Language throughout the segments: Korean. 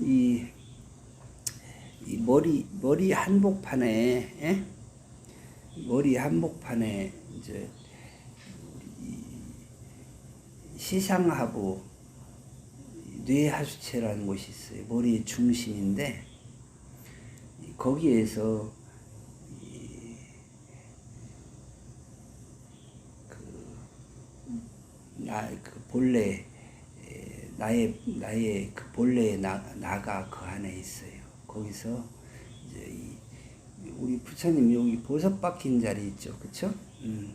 이, 이 머리 머리 한복판에 예? 머리 한복판에 이제 이 시상하부 뇌하수체라는 곳이 있어요. 머리의 중심인데 거기에서 이 그, 나, 그 본래 에, 나의 나의 그 본래의 나, 나가 그 안에 있어요. 거기서 이제 이 우리 부처님 여기 보석 박힌 자리 있죠, 그렇죠? 음,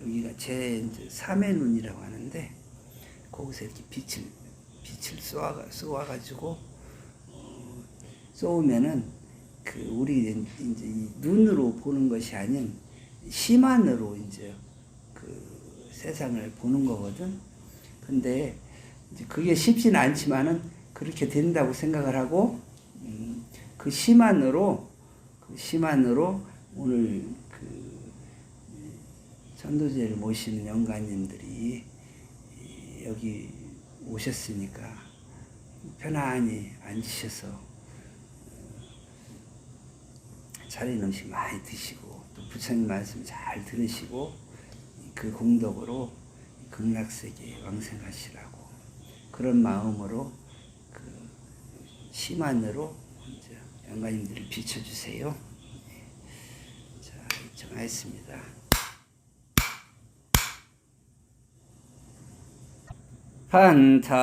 여기가 제 이제 삼의 눈이라고 하는데 거기서 이렇게 빛을 빛을 쏘아 쏘아가지고 어, 쏘면은 그 우리 이제 이 눈으로 보는 것이 아닌 심안으로 이제 그 세상을 보는 거거든. 근데 그게 쉽지는 않지만은 그렇게 된다고 생각을 하고 음, 그 심안으로 그 심안으로 오늘 그 전도제를 모시는 영가님들이 이 여기 오셨으니까 편안히 앉으셔서 차린 음식 많이 드시고 또 부처님 말씀 잘 들으시고 그 공덕으로 극락세계에 왕생하시라고 그런 마음으로 그 심안으로 이제 양가님들을 비춰주세요. 네. 자, 정하였습니다. 판타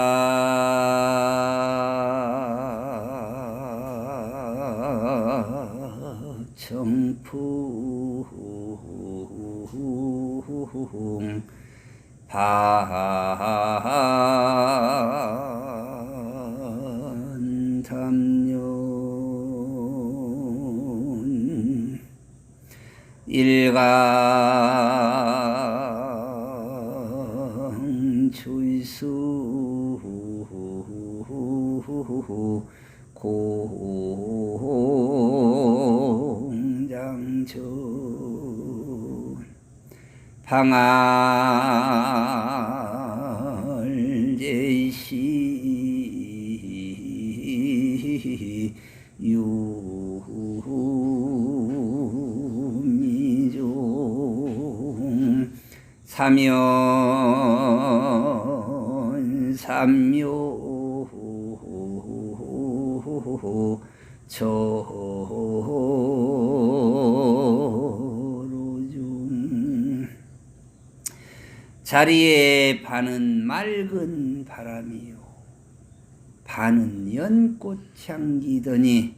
정풍 반담년 일강 방알 제시 유미종 사면 삼묘 자리에 반은 맑은 바람이요 반은 연꽃 향기더니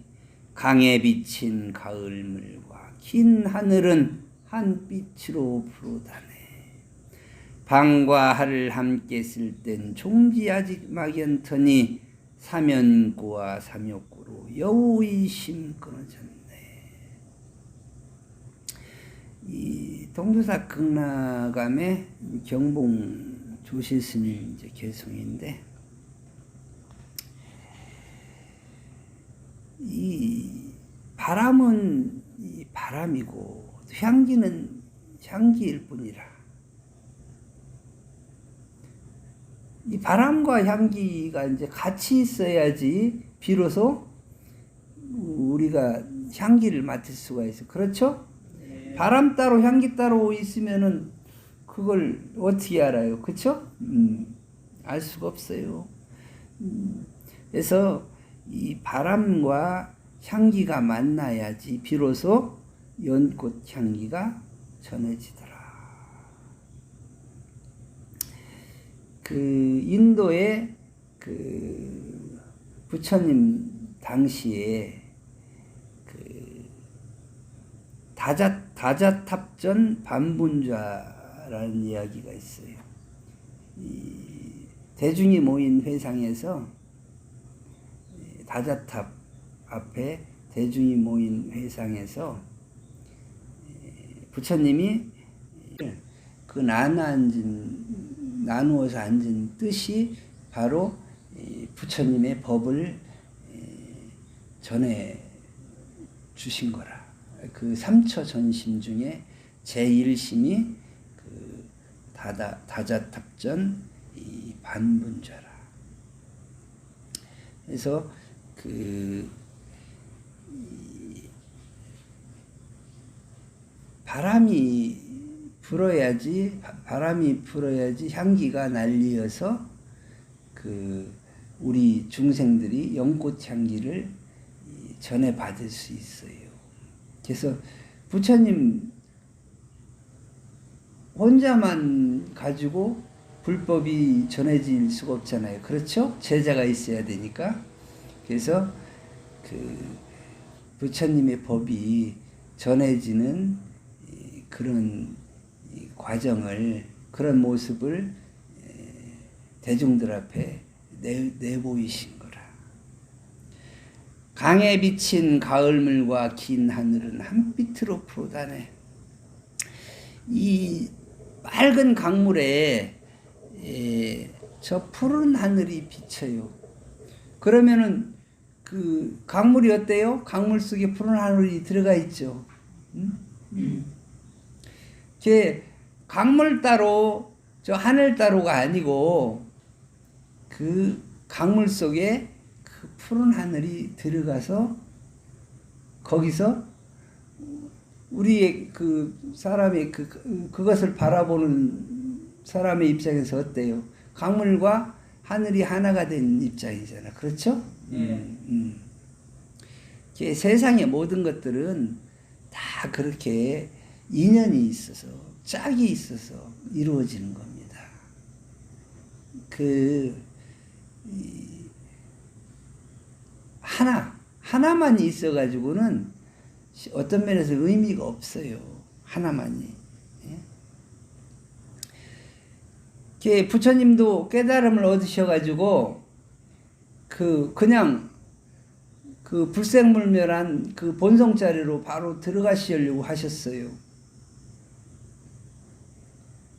강에 비친 가을물과 긴 하늘은 한 빛으로 부르다네 방과 하를 함께 쓸 땐 종지 아직 막연터니 사면구와 삼욕구로 여우의 심 끊어졌네. 이 동두사 극락암의 경봉 조실 스님 이제 개성인데 이 바람은 이 바람이고 향기는 향기일 뿐이라. 이 바람과 향기가 이제 같이 있어야지 비로소 우리가 향기를 맡을 수가 있어. 그렇죠? 바람 따로 향기 따로 있으면은 그걸 어떻게 알아요? 그렇죠? 음, 알 수가 없어요. 음, 그래서 이 바람과 향기가 만나야지 비로소 연꽃 향기가 전해지더라. 그 인도의 그 부처님 당시에 그 다자 다자탑전 반분좌라는 이야기가 있어요. 이 대중이 모인 회상에서 다자탑 앞에 대중이 모인 회상에서 부처님이 그 나눠 앉은 나누어서 앉은 뜻이 바로 부처님의 법을 전해 주신 거라. 그 삼처 전심 중에 제1심이 그 다다 다자탑전 이 반분자라. 그래서 그 이, 바람이 불어야지 바- 바람이 불어야지 향기가 날리어서 그 우리 중생들이 연꽃 향기를 이 전해 받을 수 있어요. 그래서 부처님 혼자만 가지고 불법이 전해질 수가 없잖아요. 그렇죠? 제자가 있어야 되니까. 그래서 그 부처님의 법이 전해지는 이 그런 이 과정을 그런 모습을 에, 대중들 앞에 내, 내보이신. 강에 비친 가을물과 긴 하늘은 한빛으로 푸르다네. 이 맑은 강물에 에, 저 푸른 하늘이 비쳐요. 그러면은 그 강물이 어때요? 강물 속에 푸른 하늘이 들어가 있죠. 음? 음. 제 강물 따로 저 하늘 따로가 아니고 그 강물 속에 그 푸른 하늘이 들어가서 거기서 우리의 그 사람의 그 그- 그것을 바라보는 사람의 입장에서 어때요? 강물과 하늘이 하나가 된 입장이잖아. 그렇죠? 음, 음. 이게 세상의 모든 것들은 다 그렇게 인연이 있어서 짝이 있어서 이루어지는 겁니다. 그 이, 하나 하나만 있어 가지고는 어떤 면에서 의미가 없어요. 하나만이. 예? 이게 부처님도 깨달음을 얻으셔 가지고 그 그냥 그 불생물멸한 그 본성 자리로 바로 들어가시려고 하셨어요.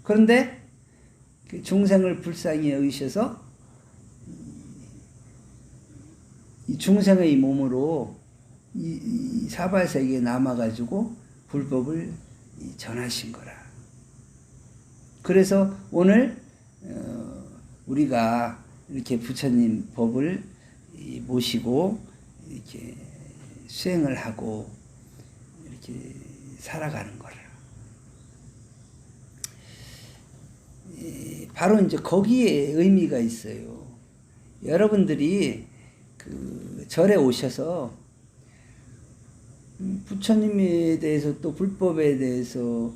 그런데 그 중생을 불쌍히 여기셔서 이 중생의 몸으로 이, 이 사발세계에 남아가지고 불법을 이 전하신 거라. 그래서 오늘 어, 우리가 이렇게 부처님 법을 이 모시고 이렇게 수행을 하고 이렇게 살아가는 거라. 이, 바로 이제 거기에 의미가 있어요. 여러분들이 그 절에 오셔서 음, 부처님에 대해서 또 불법에 대해서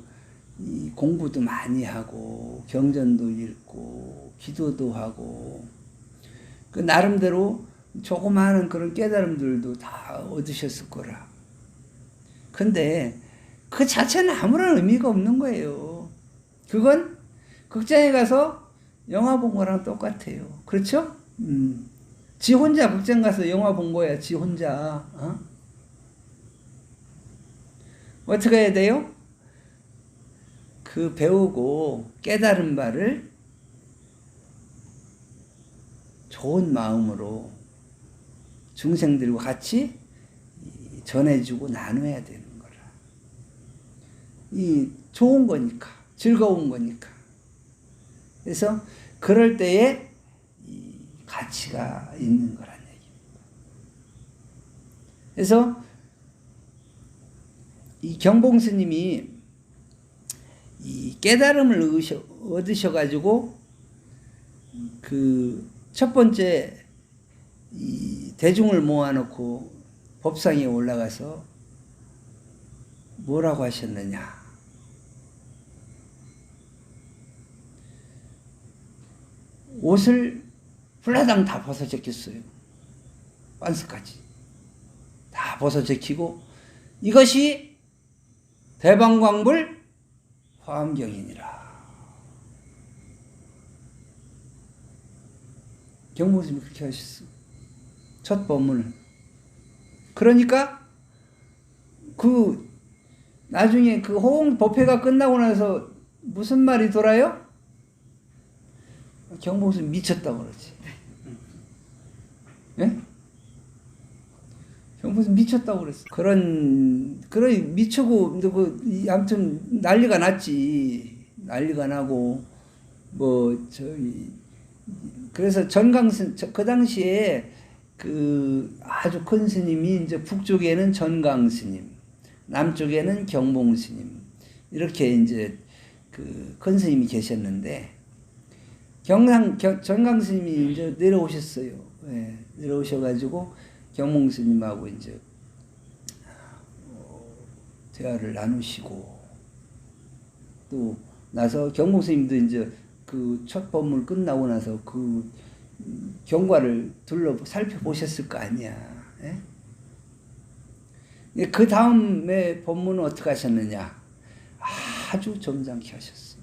이 공부도 많이 하고 경전도 읽고 기도도 하고 그 나름대로 조그마한 그런 깨달음들도 다 얻으셨을 거라. 근데 그 자체는 아무런 의미가 없는 거예요. 그건 극장에 가서 영화 본 거랑 똑같아요. 그렇죠? 음. 지 혼자 극장 가서 영화 본 거야. 지 혼자. 어? 어떻게 해야 돼요? 그 배우고 깨달은 바를 좋은 마음으로 중생들과 같이 이 전해주고 나눠야 되는 거라. 이 좋은 거니까, 즐거운 거니까. 그래서 그럴 때에 이 가치가 있는 거란 얘기입니다. 그래서 이 경봉 스님이 이 깨달음을 얻으셔, 얻으셔가지고 그 첫 번째 이 대중을 모아놓고 법상에 올라가서 뭐라고 하셨느냐? 옷을 훌라당 다 벗어 제꼈어요. 반스까지 다 벗어 제키고 이것이 대방광불 화엄경이니라. 경보스님이 그렇게 하셨어. 첫 법문을. 그러니까 그 나중에 그 호응 법회가 끝나고 나서 무슨 말이 돌아요? 경보스 미쳤다고 그러지. 예? 경보스 미쳤다고 그랬어. 그런 그런 미치고 그 이- 아무튼 난리가 났지. 난리가 나고 뭐 저기 그래서 전강선 저- 그 당시에 그 아주 큰 스님이 이제 북쪽에는 전강 스님, 남쪽에는 경봉 스님 이렇게 이제 그 큰 스님이 계셨는데 경상 경, 전강 스님이 이제 내려오셨어요. 예, 내려오셔가지고 경봉 스님하고 이제 어, 대화를 나누시고 또 나서 경봉 스님도 이제 그 첫 법문 끝나고 나서 그 음, 경과를 둘러 살펴보셨을 거 아니야. 예? 예, 그 다음에 법문은 어떻게 하셨느냐? 아주 점잖게 하셨어.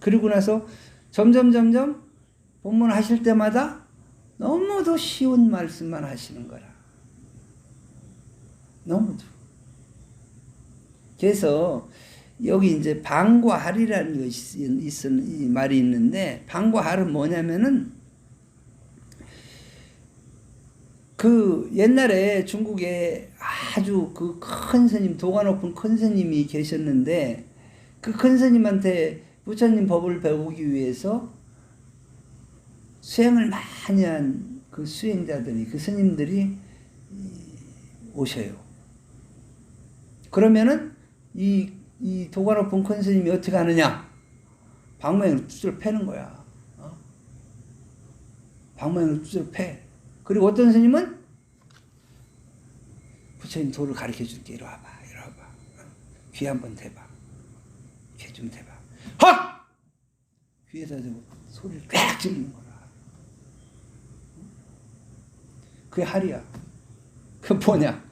그리고 나서 점점 점점 법문 하실 때마다 너무도 쉬운 말씀만 하시는 거라. 너무도. 그래서 여기 이제 방과 할이라는 것이 있, 이 말이 있는데 방과 할은 뭐냐면은 그 옛날에 중국에 아주 그 큰 스님 도가 높은 큰 스님이 계셨는데 그 큰 스님한테 부처님 법을 배우기 위해서 수행을 많이 한 그 수행자들이 그 스님들이 오셔요. 그러면은 이, 이 도가 높은 큰 스님이 어떻게 하느냐? 방망이로 두드려 패는 거야. 어? 방망이로 두드려 패. 그리고 어떤 스님은 부처님 도를 가르쳐 줄게. 이리 와봐. 이리 와봐. 귀 한번 대봐. 귀 좀 대봐. 헛! 귀에다 대고 소리를 꽥 지르는 거라. 그게 할이야. 그 뭐냐?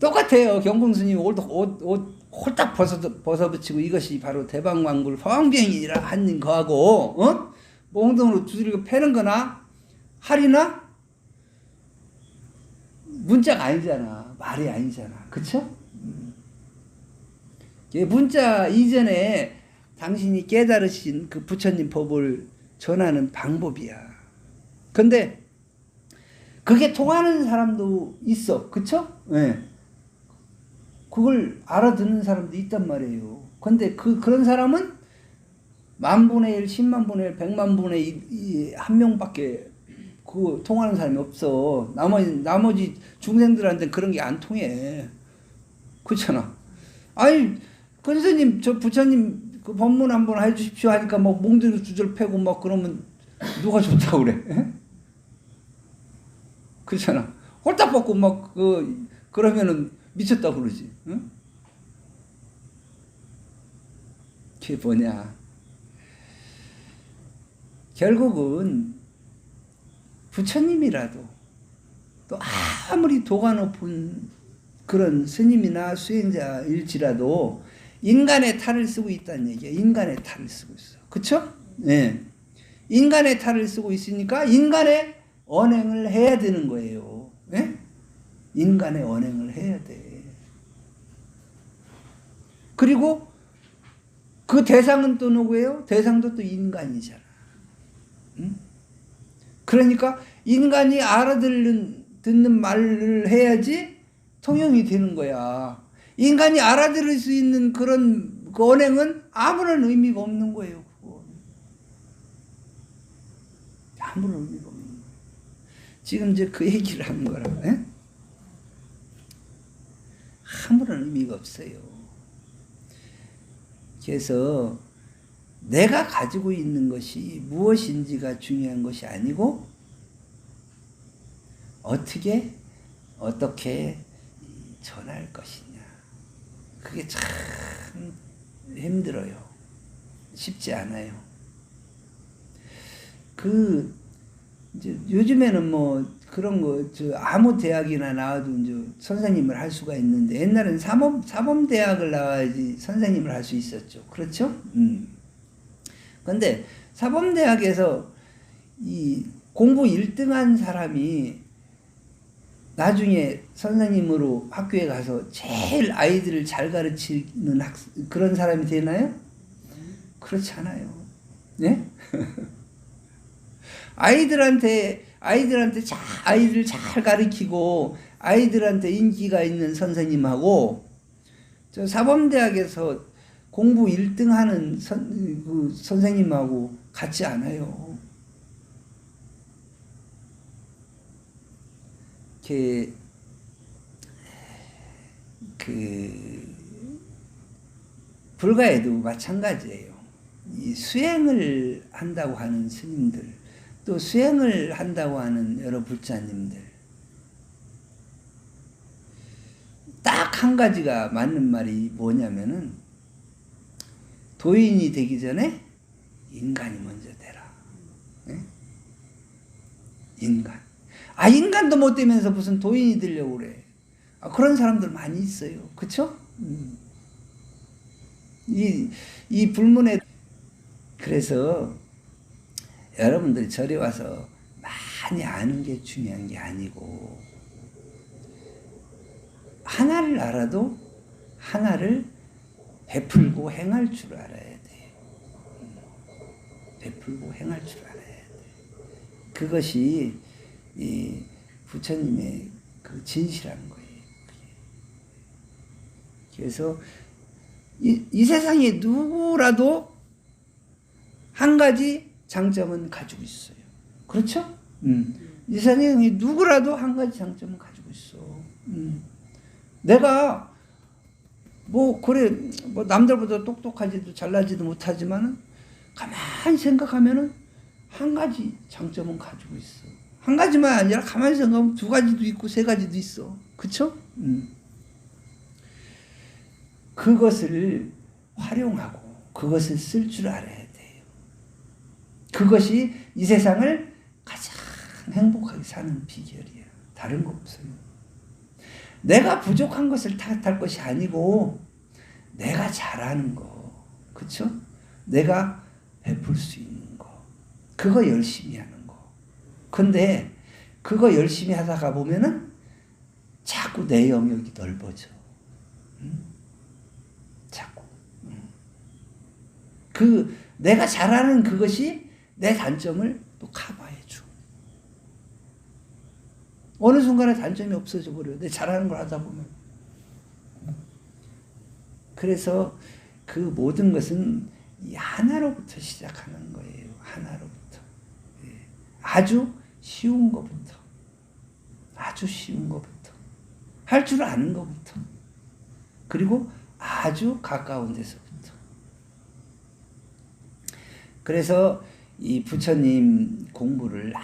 똑같아요. 경공 스님 옷, 옷, 옷 홀딱 벗어, 벗어붙이고 이것이 바로 대방왕불 화왕병이라 한인 거하고, 어? 몽둥으로 두드리고 패는 거나, 할이나, 문자가 아니잖아. 말이 아니잖아. 그쵸? 음. 문자 이전에 당신이 깨달으신 그 부처님 법을 전하는 방법이야. 근데 그게 통하는 사람도 있어. 그쵸? 예. 네. 그걸 알아듣는 사람도 있단 말이에요. 근데 그, 그런 사람은 만분의 일, 십만분의 일, 백만분의 일, 한 명밖에 그 통하는 사람이 없어. 나머지, 나머지 중생들한테 그런 게 안 통해. 그렇잖아. 아니, 근스님, 저 부처님 그 법문 한번 해주십시오 하니까 막 몽둥이 두절 패고 막 그러면 누가 좋다고 그래? 에? 그렇잖아. 홀딱 벗고 막 그, 그러면은 미쳤다 그러지. 응? 그게 뭐냐. 결국은 부처님이라도 또 아무리 도가 높은 그런 스님이나 수행자일지라도 인간의 탈을 쓰고 있다는 얘기야. 인간의 탈을 쓰고 있어. 그쵸? 네. 인간의 탈을 쓰고 있으니까 인간의 언행을 해야 되는 거예요. 네? 인간의 언행을 해야 돼. 그리고 그 대상은 또 누구예요? 대상도 또 인간이잖아. 응? 그러니까 인간이 알아듣는 듣는 말을 해야지 통용이 되는 거야. 인간이 알아들을 수 있는 그런 그 언행은 아무런 의미가 없는 거예요. 그건. 아무런 의미가 없는 거예요. 지금 이제 그 얘기를 하는 거라. 에? 아무런 의미가 없어요. 그래서 내가 가지고 있는 것이 무엇인지가 중요한 것이 아니고 어떻게 어떻게 전할 것이냐. 그게 참 힘들어요. 쉽지 않아요. 그 이제 요즘에는 뭐 그런 거 저 아무 대학이나 나와도 이제 선생님을 할 수가 있는데 옛날에는 사범 사범 대학을 나와야지 선생님을 할 수 있었죠. 그렇죠? 음. 근데 사범 대학에서 이 공부 1등한 사람이 나중에 선생님으로 학교에 가서 제일 아이들을 잘 가르치는 학, 그런 사람이 되나요? 그렇지 않아요. 네? 아이들한테 아이들한테 잘 아이들 잘 가르치고 아이들한테 인기가 있는 선생님하고 저 사범대학에서 공부 1등 하는 선, 그 선생님하고 같지 않아요. 이렇게 그 불가에도 마찬가지예요. 이 수행을 한다고 하는 스님들, 또 수행을 한다고 하는 여러 불자님들, 딱 한 가지가 맞는 말이 뭐냐면은 도인이 되기 전에 인간이 먼저 되라. 예? 인간. 아 인간도 못 되면서 무슨 도인이 되려고 그래. 아, 그런 사람들 많이 있어요. 그쵸? 음. 이, 이 불문에 그래서 여러분들이 절에 와서 많이 아는 게 중요한 게 아니고 하나를 알아도 하나를 베풀고 행할 줄 알아야 돼요. 베풀고 행할 줄 알아야 돼. 그것이 이 부처님의 그 진실한 거예요. 그래서 이, 이 세상에 누구라도 한 가지 장점은 가지고 있어요. 그렇죠? 음. 이 세상에 누구라도 한 가지 장점은 가지고 있어. 음. 내가 뭐 그래 뭐 남들보다 똑똑하지도 잘나지도 못하지만은 가만히 생각하면은 한 가지 장점은 가지고 있어. 한 가지만 아니라 가만히 생각하면 두 가지도 있고 세 가지도 있어. 그쵸? 음. 그것을 활용하고 그것을 쓸 줄 알아야 돼요. 그것이 이 세상을 가장 행복하게 사는 비결이야. 다른 거 없어요. 내가 부족한 것을 탓할 것이 아니고 내가 잘하는 거, 그쵸? 내가 베풀 수 있는 거, 그거 열심히 하는 거. 근데 그거 열심히 하다가 보면은 자꾸 내 영역이 넓어져. 응? 자꾸. 응. 그 내가 잘하는 그것이 내 단점을 또 커버해 줘. 어느 순간에 단점이 없어져 버려요. 내 잘하는 걸 하다 보면. 그래서 그 모든 것은 이 하나로부터 시작하는 거예요. 하나로부터. 예. 아주 쉬운 것부터. 아주 쉬운 것부터. 할 줄 아는 것부터. 그리고 아주 가까운 데서부터. 그래서 이 부처님 공부를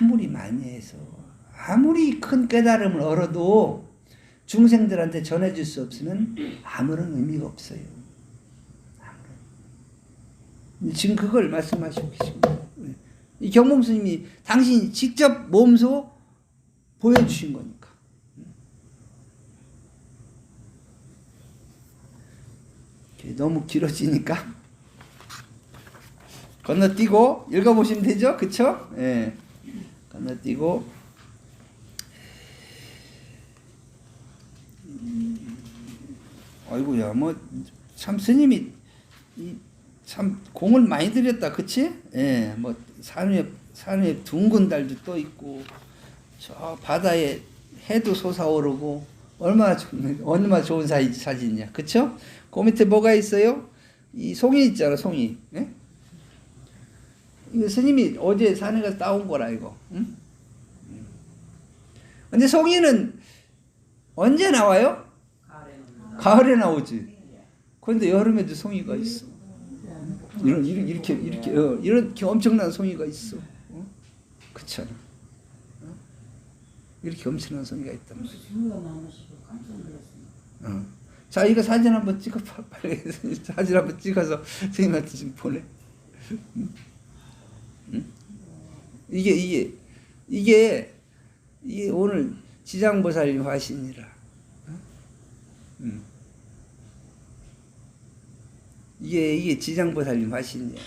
아무리 많이 해서 아무리 큰 깨달음을 얻어도 중생들한테 전해줄 수 없으면 아무런 의미가 없어요. 지금 그걸 말씀하시고 계십니다. 이 경봉 스님이 당신이 직접 몸소 보여주신 거니까. 너무 길어지니까 건너뛰고 읽어보시면 되죠, 그쵸? 예. 건너뛰고 아이고야 뭐 참 스님이 참 공을 많이 들였다 그치? 예, 뭐 산에 산에 둥근 달도 떠 있고 저 바다에 해도 솟아오르고 얼마나 좋 얼마나 좋은 사, 사진이야 그쵸? 그 밑에 뭐가 있어요? 이 송이 있잖아 송이 예? 이거 스님이 어제 산에 가서 따온 거라 이거 응? 근데 송이는 언제 나와요? 가을에 나오지. 그런데 여름에도 송이가 있어. 이런 이렇게 이렇게 어, 이렇게 엄청난 송이가 있어. 어? 그렇잖아. 어? 이렇게 엄청난 송이가 있단 말이야. 어. 자 이거 사진 한번 찍어 빨리 사진 한번 찍어서 선생님한테 좀 보내. 응? 응? 이게 이게 이게 이게 오늘 지장보살님 화신이라. 음. 이게 이게 지장보살님 화신이야.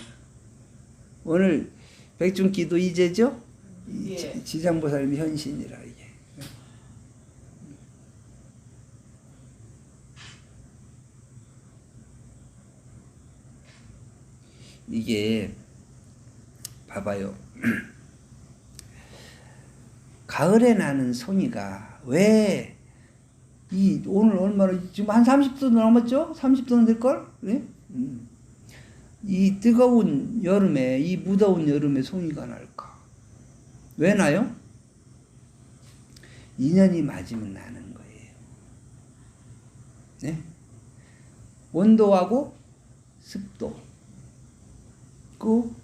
오늘 백중기도 이제죠? 이 예. 지장보살님 현신이라 이게. 이게 봐봐요. 가을에 나는 송이가 왜 이 오늘 얼마나 지금 한 30도 넘었죠? 30도는 될 걸? 네? 음. 이 뜨거운 여름에 이 무더운 여름에 송이가 날까? 왜 나요? 인연이 맞으면 나는 거예요. 네? 온도하고 습도 그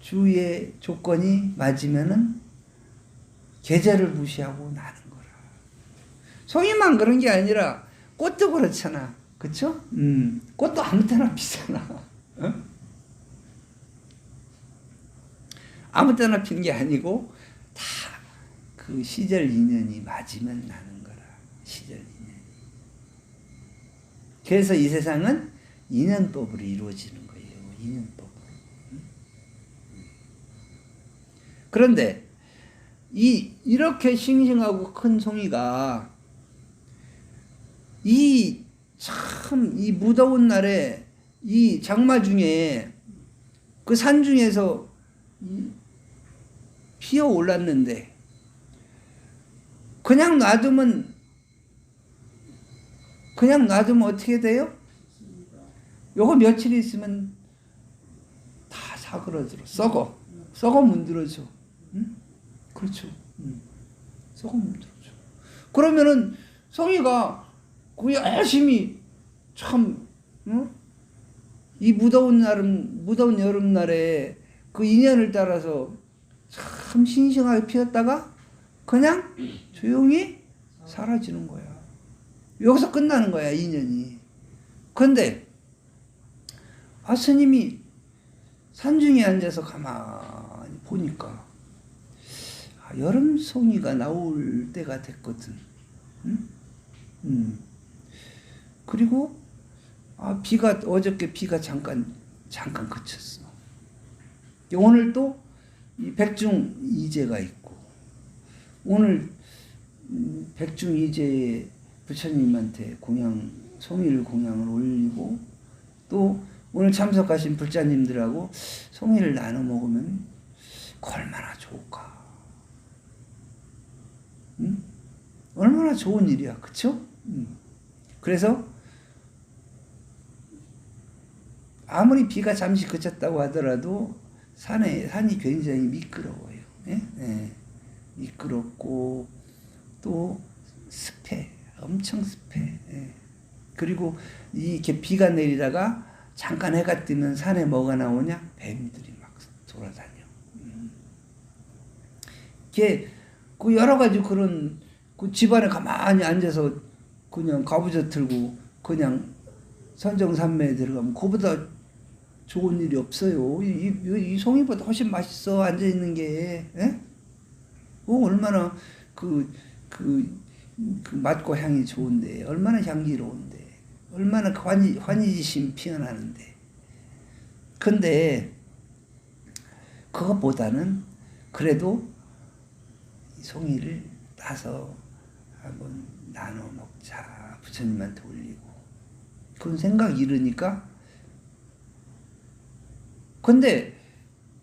주위의 조건이 맞으면은 계절을 무시하고 나는 거라. 송이만 그런 게 아니라 꽃도 그렇잖아. 그쵸? 음, 꽃도 아무 때나 피잖아. 어? 아무 때나 피는 게 아니고 다 그 시절 인연이 맞으면 나는 거라. 시절 인연이. 그래서 이 세상은 인연법으로 이루어지는 거예요. 인연법으로. 음? 그런데 이 이렇게 싱싱하고 큰 송이가 이 참 이 무더운 날에 이 장마 중에 그 산 중에서 이 피어 올랐는데 그냥 놔두면 그냥 놔두면 어떻게 돼요? 요거 며칠 있으면 다 사그러들어 썩어 썩어 문드러져 응? 그렇죠 응. 썩어 문드러져 그러면은 성이가 그 열심히 참 응? 이 무더운 날은 무더운 여름날에 그 인연을 따라서 참 싱싱하게 피었다가 그냥 조용히 사라지는 거야. 여기서 끝나는 거야 인연이. 그런데 아 스님이 산중에 앉아서 가만히 보니까 아, 여름 송이가 나올 때가 됐거든. 응? 음. 그리고 아 비가 어저께 비가 잠깐 잠깐 그쳤어. 오늘 또이 백중 이제가 있고 오늘 음, 백중 이제 부처님한테 공양 송이를 공양을 올리고 또 오늘 참석하신 불자님들하고 송이를 나눠 먹으면 얼마나 좋을까? 응? 얼마나 좋은 일이야, 그쵸? 응. 그래서 아무리 비가 잠시 그쳤다고 하더라도 산에 산이 굉장히 미끄러워요. 예? 예. 미끄럽고 또 습해, 엄청 습해. 예. 그리고 이렇게 비가 내리다가 잠깐 해가 뜨면 산에 뭐가 나오냐? 뱀들이 막 돌아다녀. 음. 이게 그 여러 가지 그런 그 집안에 가만히 앉아서 그냥 가부좌 틀고 그냥 선정산매에 들어가면 그보다 좋은 일이 없어요. 이, 이, 이 송이보다 훨씬 맛있어 앉아 있는 게. 예? 그 얼마나 그, 그, 그 맛과 향이 좋은데, 얼마나 향기로운데, 얼마나 그 환희, 환희지심 피어나는데. 근데, 그것보다는 그래도 이 송이를 따서 한번 나눠 먹자. 부처님한테 올리고. 그런 생각이 이르니까 근데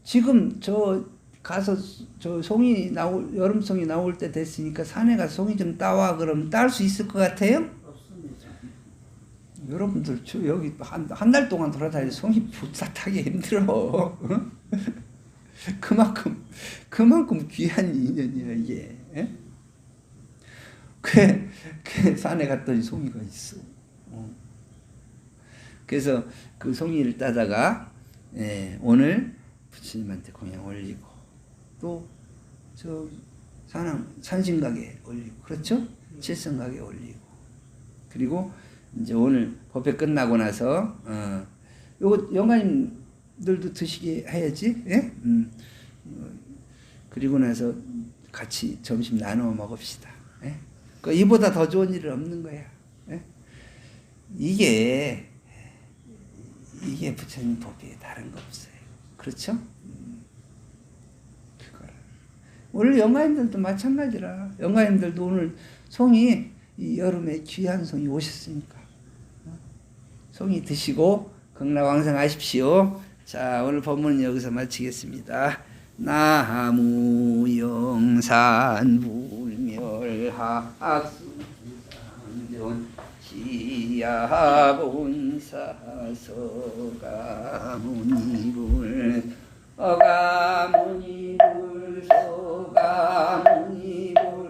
지금 저 가서 저 송이 나올 여름송이 나올 때 됐으니까 산에 가서 송이 좀 따와 그러면 딸 수 있을 것 같아요? 없습니다. 여러분들 저 여기 한 한 달 동안 돌아다니 송이 부탁하기 힘들어. 그만큼 그만큼 귀한 인연이야 이게. 예? 그, 그 산에 갔더니 송이가 있어. 어. 그래서 그 송이를 따다가 예, 오늘 부처님한테 공양 올리고 또 저 산왕 산신각에 올리고 그렇죠? 칠성각에 올리고 그리고 이제 오늘 법회 끝나고 나서 어 요거 영가님들도 드시게 해야지 예? 음. 어, 그리고 나서 같이 점심 나눠 먹읍시다. 예? 그 이보다 더 좋은 일은 없는 거야. 예? 이게 이게 부처님 법이 다른 거 없어요. 그렇죠? 음. 오늘 영가님들도 마찬가지라. 영가님들도 오늘 송이 이 여름에 귀한 송이 오셨으니까 어? 송이 드시고 극락왕성하십시오. 자 오늘 법문은 여기서 마치겠습니다. 나무 영산 불멸학수상전 지야본사서가무니불 어가 무니불 소가 무니불